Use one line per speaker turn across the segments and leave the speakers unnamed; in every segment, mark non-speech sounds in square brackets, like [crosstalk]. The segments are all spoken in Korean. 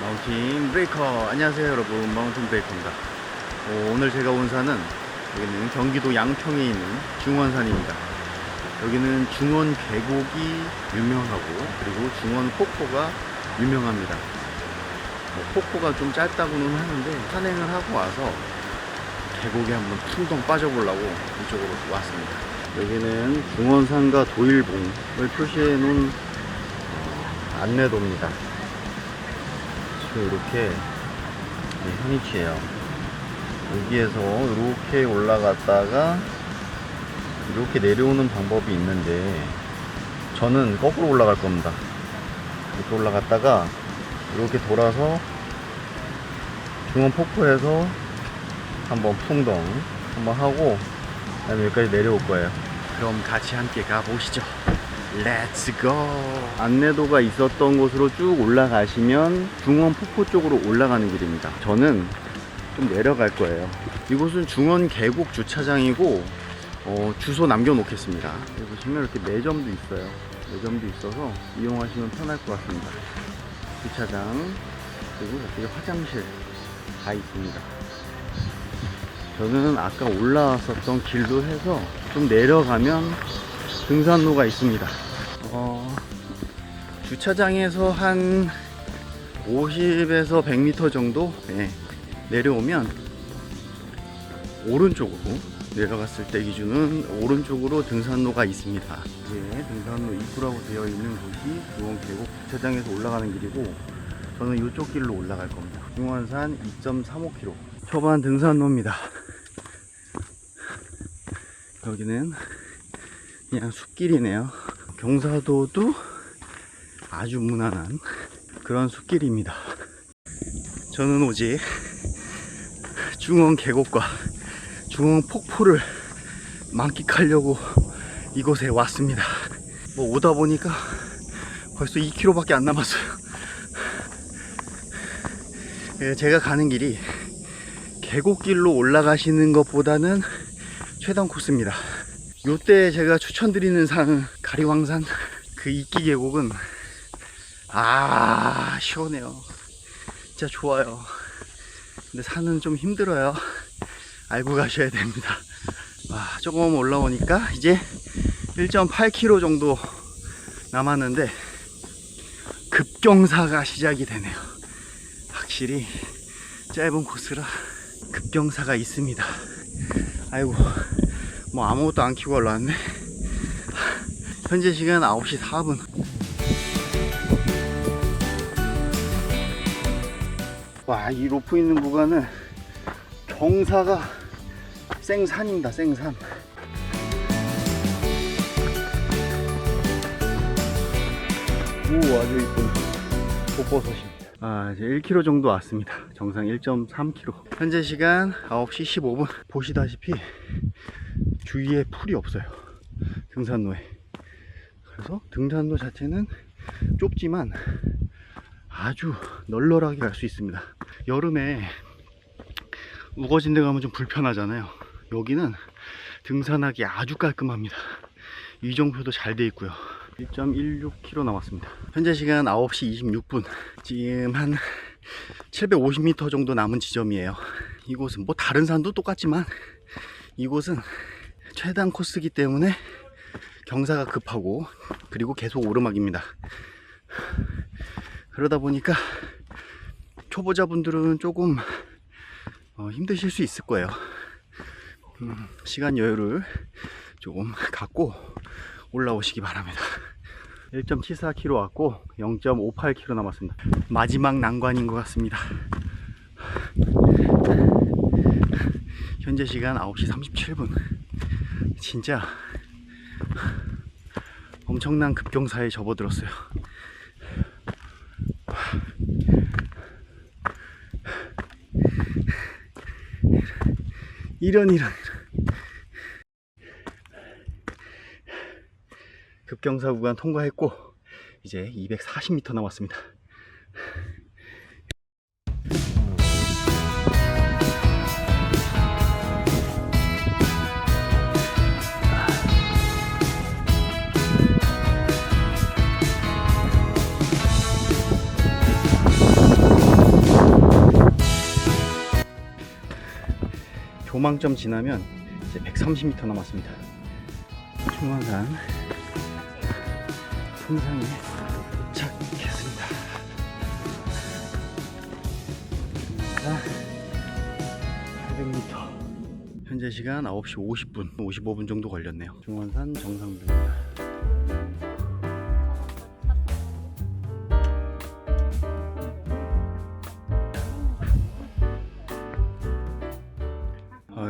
마운틴 브레이커. 안녕하세요 여러분. 마운틴 브레이커입니다. 어, 오늘 제가 온 산은 여기는 경기도 양평에 있는 중원산입니다. 여기는 중원 계곡이 유명하고 그리고 중원 폭포가 유명합니다. 뭐 폭포가 좀 짧다고는 하는데 산행을 하고 와서 계곡에 한번 퉁덩 빠져보려고 이쪽으로 왔습니다. 여기는 중원산과 도일봉을 표시해 놓은 어, 안내도입니다 이렇게 현이치예요. 여기에서 이렇게 올라갔다가 이렇게 내려오는 방법이 있는데 저는 거꾸로 올라갈 겁니다. 이렇게 올라갔다가 이렇게 돌아서 중원 폭포에서 한번 풍덩 한번 하고 그다음에 여기까지 내려올 거예요. 그럼 같이 함께 가보시죠. 렛츠 고! 안내도가 있었던 곳으로 쭉 올라가시면 중원 폭포 쪽으로 올라가는 길입니다. 저는 좀 내려갈 거예요. 이곳은 중원 계곡 주차장이고 어, 주소 남겨놓겠습니다. 여기 보시면 이렇게 매점도 있어요. 매점도 있어서 이용하시면 편할 것 같습니다. 주차장 그리고 여기 화장실 다 있습니다. 저는 아까 올라왔었던 길로 해서 좀 내려가면 등산로가 있습니다. 어, 주차장에서 한 50에서 100m 정도 예, 내려오면 오른쪽으로 내려갔을 때 기준은 오른쪽으로 등산로가 있습니다. 예, 등산로 입구라고 되어 있는 곳이 중원 계곡 주차장에서 올라가는 길이고 저는 이쪽 길로 올라갈 겁니다. 중원산 2.35km 초반 등산로입니다. [laughs] 여기는 그냥 숲길이네요. 경사도도 아주 무난한 그런 숲길입니다. 저는 오직 중원 계곡과 중원 폭포를 만끽하려고 이곳에 왔습니다. 뭐 오다 보니까 벌써 2km밖에 안 남았어요. 예, 제가 가는 길이 계곡길로 올라가시는 것보다는 최단 코스입니다. 요때 제가 추천드리는 산은 가리왕산? 그 이끼 계곡은 아 시원해요. 진짜 좋아요. 근데 산은 좀 힘들어요. 알고 가셔야 됩니다. 와 조금 올라오니까 이제 1.8km 정도 남았는데 급경사가 시작이 되네요. 확실히 짧은 코스라 급경사가 있습니다. 아이고 뭐 아무것도 안 키고 올라왔네. 현재 시간 9시 4분. 와 이 로프 있는 구간은 경사가 생산입니다 생산. 오 아주 이쁜 폭포소입니다. 아 이제 1km 정도 왔습니다. 정상 1.3km 현재 시간 9시 15분. 보시다시피 주위에 풀이 없어요. 등산로에. 그래서 등산로 자체는 좁지만 아주 널널하게 갈 수 있습니다. 여름에 우거진 데 가면 좀 불편하잖아요. 여기는 등산하기 아주 깔끔합니다. 이정표도 잘 돼 있고요. 1.16km 남았습니다. 현재 시간 9시 26분. 지금 한 750m 정도 남은 지점이에요. 이곳은 뭐 다른 산도 똑같지만 이곳은 최단 코스기 때문에 경사가 급하고 그리고 계속 오르막입니다. 그러다 보니까 초보자분들은 조금 어, 힘드실 수 있을 거예요. 음, 시간 여유를 조금 갖고 올라오시기 바랍니다. 1.74km 왔고 0.58km 남았습니다. 마지막 난관인 것 같습니다. 현재 시간 9시 37분. 진짜 엄청난 급경사에 접어들었어요. 이런 이런 급경사 구간 통과했고 이제 240m 남았습니다. 조망점 지나면 이제 130m 남았습니다. 중원산 통상에 도착했습니다. 중원산 800m. 현재 시간 9시 50분, 55분 정도 걸렸네요. 중원산 정상부입니다.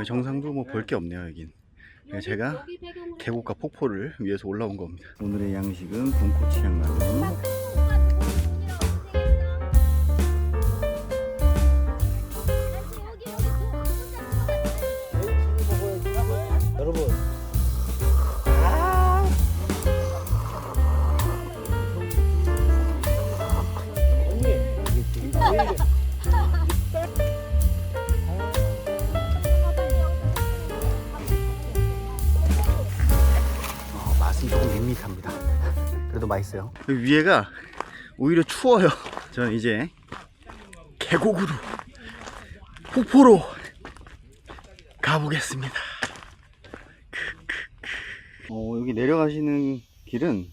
어, 정상도 뭐 볼 게 없네요 여긴. 네, 제가 계곡과 폭포를 위해서 올라온 겁니다. 오늘의 양식은 돈코츠 양라면. 위에가 오히려 추워요. 저는 이제 계곡으로 폭포로 가보겠습니다. 어, 여기 내려가시는 길은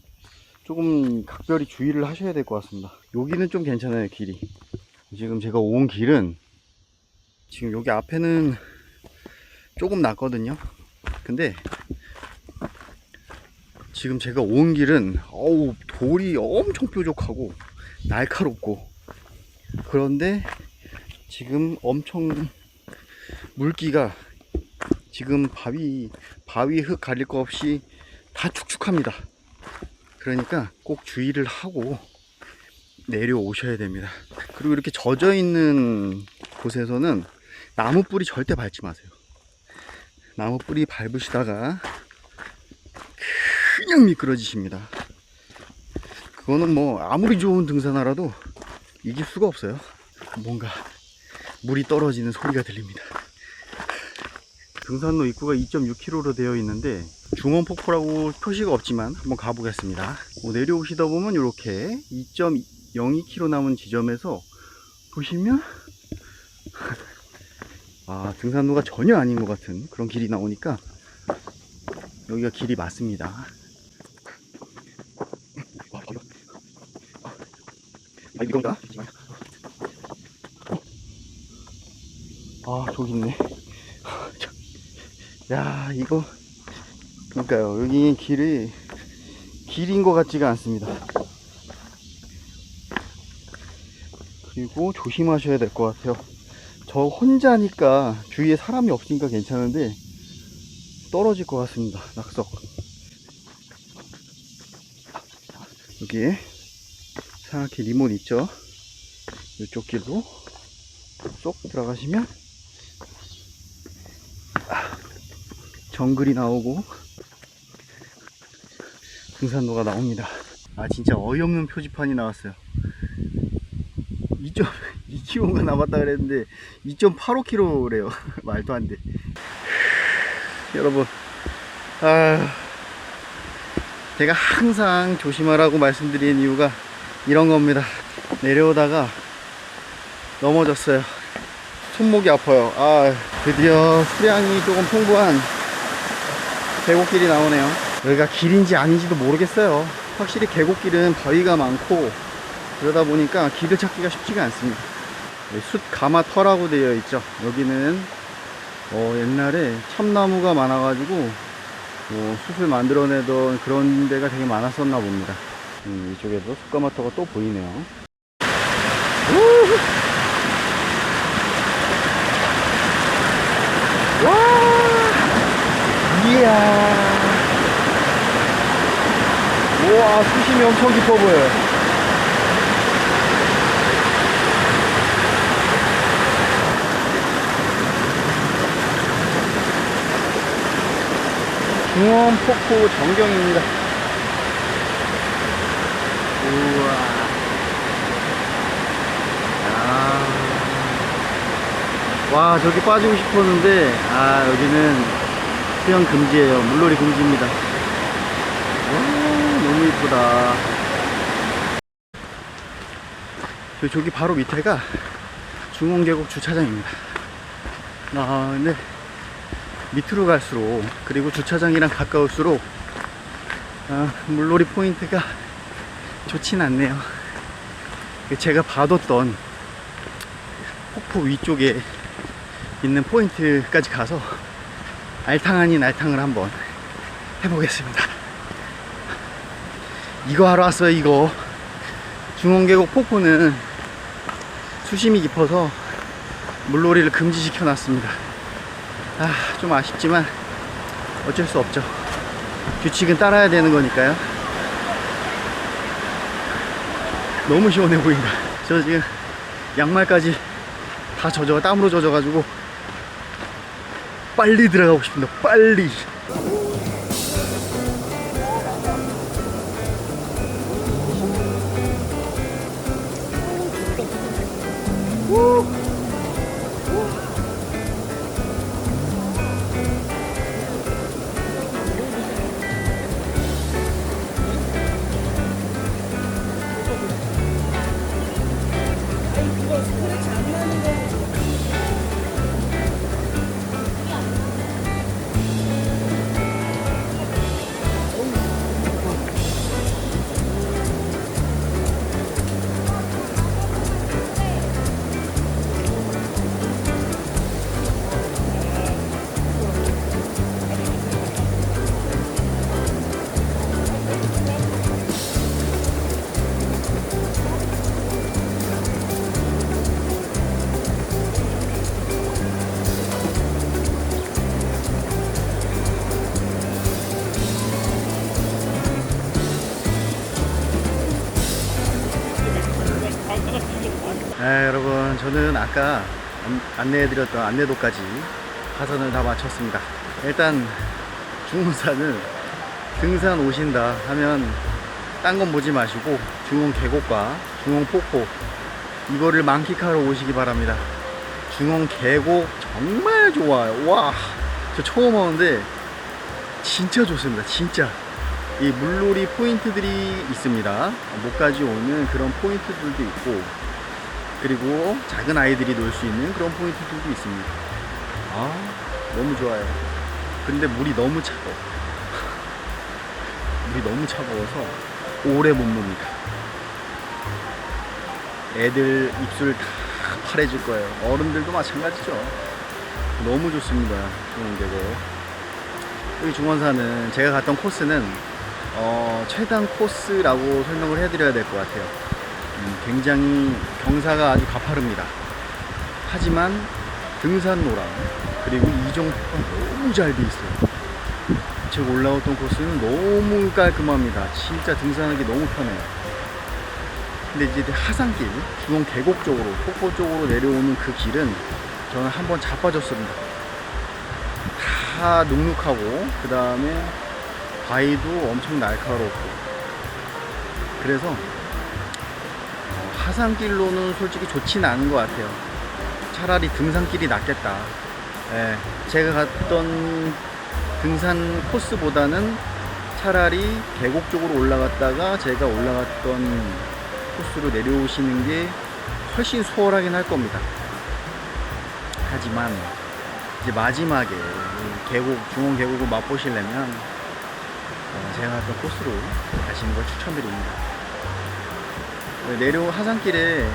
조금 각별히 주의를 하셔야 될 것 같습니다. 여기는 좀 괜찮아요, 길이. 지금 제가 온 길은 지금 여기 앞에는 조금 낫거든요. 근데 지금 제가 온 길은 어우 돌이 엄청 뾰족하고 날카롭고 그런데 지금 엄청 물기가 지금 바위 바위 흙 가릴 거 없이 다 축축합니다. 그러니까 꼭 주의를 하고 내려오셔야 됩니다. 그리고 이렇게 젖어 있는 곳에서는 나무 뿌리 절대 밟지 마세요. 나무 뿌리 밟으시다가 그냥 미끄러지십니다. 그거는 뭐 아무리 좋은 등산화라도 이길 수가 없어요. 뭔가 물이 떨어지는 소리가 들립니다. 등산로 입구가 2.6km로 되어 있는데 중원폭포라고 표시가 없지만 한번 가보겠습니다. 어, 내려오시다 보면 이렇게 2.02km 남은 지점에서 보시면 아 등산로가 전혀 아닌 것 같은 그런 길이 나오니까 여기가 길이 맞습니다. 아, 이건가? 아, 저기 있네. [laughs] 야, 이거. 그러니까요. 여기 길이 길인 것 같지가 않습니다. 그리고 조심하셔야 될 것 같아요. 저 혼자니까 주위에 사람이 없으니까 괜찮은데 떨어질 것 같습니다. 낙석. 여기 에 상하키 리몬 있죠? 이쪽 길로 쏙 들어가시면 아, 정글이 나오고 등산로가 나옵니다. 아 진짜 어이없는 표지판이 나왔어요. 2.2km가 [laughs] 남았다 그랬는데 2.85km래요. [laughs] 말도 안 돼. 여러분, 아, 제가 항상 조심하라고 말씀드리는 이유가 이런 겁니다. 내려오다가 넘어졌어요. 손목이 아파요. 아, 드디어 수량이 조금 풍부한 계곡길이 나오네요. 여기가 길인지 아닌지도 모르겠어요. 확실히 계곡길은 바위가 많고 그러다 보니까 길을 찾기가 쉽지가 않습니다. 네, 숯 가마터라고 되어 있죠. 여기는 어, 옛날에 참나무가 많아가지고 뭐 숯을 만들어내던 그런 데가 되게 많았었나 봅니다. 음, 이쪽에도 숯가마터가 또 보이네요. 와! 이야! 우와, 수심이 엄청 깊어 보여요. 중원 폭포 전경입니다. 우와. 아. 와, 저기 빠지고 싶었는데, 아, 여기는 수영 금지예요. 물놀이 금지입니다. 와, 너무 이쁘다. 저- 저기 바로 밑에가 중원계곡 주차장입니다. 아, 근데 밑으로 갈수록 그리고 주차장이랑 가까울수록 아, 물놀이 포인트가 좋진 않네요. 제가 봐뒀던 폭포 위쪽에 있는 포인트까지 가서 알탕 아닌 알탕을 한번 해보겠습니다. 이거 하러 왔어요, 이거. 중원계곡 폭포는 수심이 깊어서 물놀이를 금지시켜 놨습니다. 아, 좀 아쉽지만 어쩔 수 없죠. 규칙은 따라야 되는 거니까요. 너무 시원해 보인다. 저 지금 양말까지 다 젖어, 땀으로 젖어가지고 빨리 들어가고 싶습니다. 빨리. 네, 저는 아까 안- 안내해드렸던 안내도까지 가선을 다 마쳤습니다. 일단 중원산은 등산 오신다 하면 딴 건 보지 마시고 중원 계곡과 중원 폭포 이거를 만끽하러 오시기 바랍니다. 중원 계곡 정말 좋아요. 와 저 처음 오는데 진짜 좋습니다. 진짜. 이 물놀이 포인트들이 있습니다. 목까지 오는 그런 포인트들도 있고 그리고 작은 아이들이 놀 수 있는 그런 포인트들도 있습니다. 아, 너무 좋아요. 근데 물이 너무 차가워. [laughs] 물이 너무 차가워서 오래 못 놉니다. 애들 입술 다 파래질 거예요. 어른들도 마찬가지죠. 너무 좋습니다. 중원계곡. 여기 중원사는 제가 갔던 코스는 어, 최단 코스라고 설명을 해드려야 될 것 같아요. 음, 굉장히 경사가 아주 가파릅니다. 하지만 등산로랑 그리고 이종포가 너무 잘 돼 있어요. 제가 올라왔던 코스는 너무 깔끔합니다. 진짜 등산하기 너무 편해요. 근데 이제 하산길, 중원 계곡 쪽으로, 폭포 쪽으로 내려오는 그 길은 저는 한번 자빠졌습니다. 다 눅눅하고, 그 다음에 바위도 엄청 날카롭고. 그래서 하산길로는 솔직히 좋지는 않은 것 같아요. 차라리 등산길이 낫겠다. 예, 제가 갔던 등산 코스보다는 차라리 계곡 쪽으로 올라갔다가 제가 올라갔던 코스로 내려오시는 게 훨씬 수월하긴 할 겁니다. 하지만 이제 마지막에 이 계곡 중원 계곡을 맛보시려면 어, 제가 갔던 코스로 가시는 걸 추천드립니다. 네, 내려 하산길에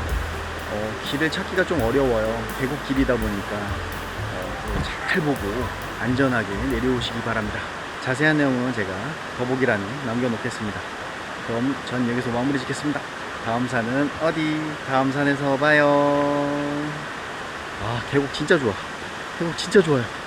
어, 길을 찾기가 좀 어려워요. 계곡 길이다 보니까 어, 그잘 보고 안전하게 내려오시기 바랍니다. 자세한 내용은 제가 더보기란에 남겨놓겠습니다. 그럼 전 여기서 마무리 짓겠습니다. 다음 산은 어디? 다음 산에서 봐요. 아 계곡 진짜 좋아. 계곡 진짜 좋아요.